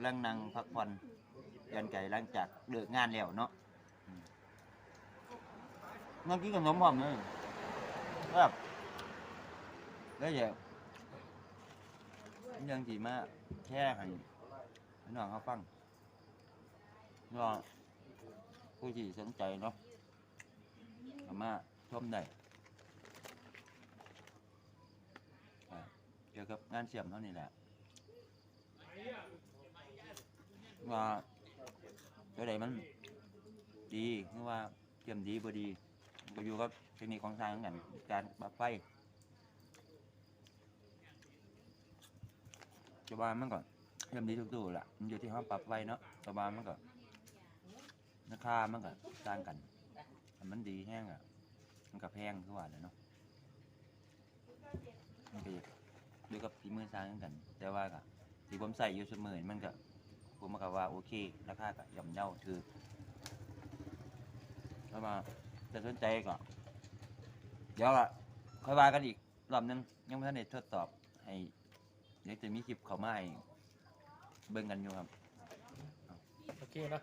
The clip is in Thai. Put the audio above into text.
กำลังนั่งพักผ่อนยันไก่หลังจากเลิกงานแล้วเนาะอืมนั่งกินขนมหอมเลยครับแล้วอย่างเรื่องที่มาแค่ให้พี่น้องเขาฟังว่าผู้ที่สนใจเนาะสามารถชมได้เกี่ยวกับงานเสียมเท่านี้แหละ ว่าเดี๋ยวใดมันดีหรือว่าเตรียมดีบ่ดีก็อยู่กับเทคนิคของทางกันการปรับไฟจะว่ามันก็เตรียมดีทุกตัวแหละมันอยู่ที่ห้องปรับไฟเนาะแต่ว่ามันก็ราคามันก็ต่างกันมันดีแห้งอะมันก็แพงคือว่าแหละเนาะมันก็อยู่กับฝีมือสร้างกัน แต่ว่าก็ที่ผมใส่อยู่เสมอมันก็ ผมก็ว่าโอเค ราคาก็ย่อมเยาถือแล้วมาจะสนใจก็เดี๋ยวอะค่อยว่ากันอีกรอบนึงยังไม่ทันได้ทดสอบให้เดี๋ยวจะมีคลิปเขามาให้เบิ่งกันอยู่ครับ โอเคเนาะ